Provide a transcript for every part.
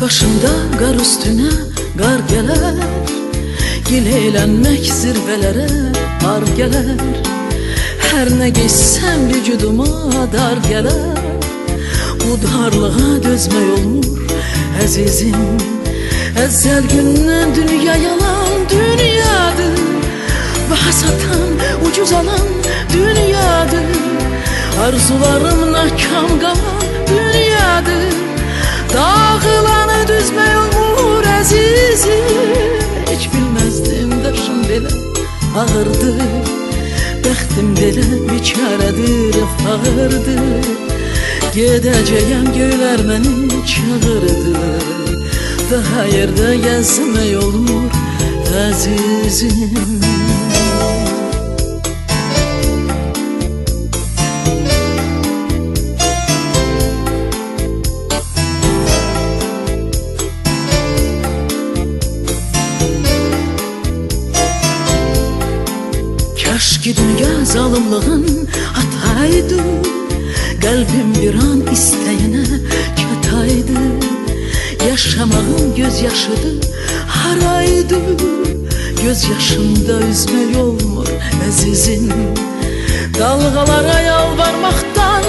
başımda gar üstüne gar geler. Gil zirvelere ar geler. Her ne geçsem vücuduma dar geler. Bu darlığa dözme olur azizim. Ezel günden dünya yalan dünyadır. Baha satan ucuz alan dünyadır. Arzularım nakam kalan dünyadır. Dağılan ağırdı Bəxtim belə biçarədir, fağırdı Gedəcəyəm göylər məni çağırdı. Daha yerdə gəzmək olmur əzizim Kaş ki dünya zalımlığın hataydı. Kalbim bir an isteyene çataydı. Yaşamağın gözyaşıdı haraydı. Gözyaşımda üzmek olmur əzizim Dalgalara yalvarmaktan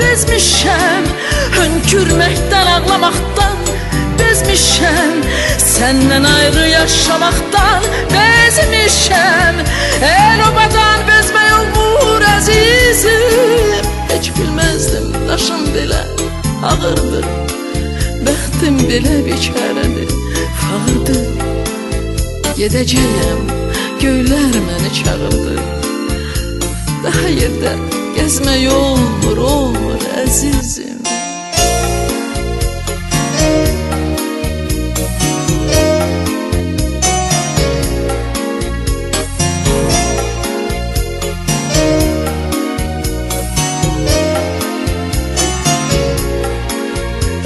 bezmişem. Hönkürmekten ağlamaktan bezmişem Senden ayrı yaşamaktan bezmişem. El obadan bezmek olmur əzizim Heç bilməzdim daşım belə ağırdı Bəxtim belə biçərədir, fağırdı Gedəcəyəm, göylər məni çağırdı Daha yerdə gəzmək olmur, olmur əzizim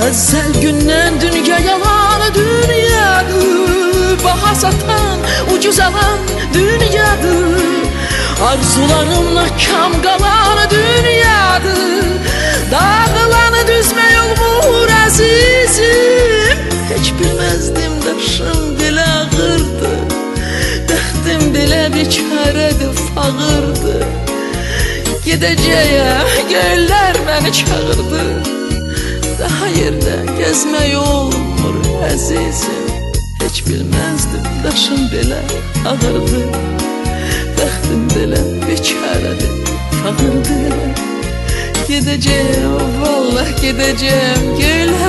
Əzəl gündən dünya yalan dünyadır. Baha satan, ucuz alan dünyadır. Arzularım nakam qalan dünyadır. Dağılanı düzmək olmur əzizim Heç bilməzdim daşım belə ağırdı Bəxtim belə biçarədir, fağırdı Gedəcəyəm, göylər məni çağırdı yerdə gəzmək olmur əzizim Heç bilməzdim daşım belə ağırdı. Bəxtim belə biçarədir, fağırdı Gedəcəyəm, vallah məni çağırdı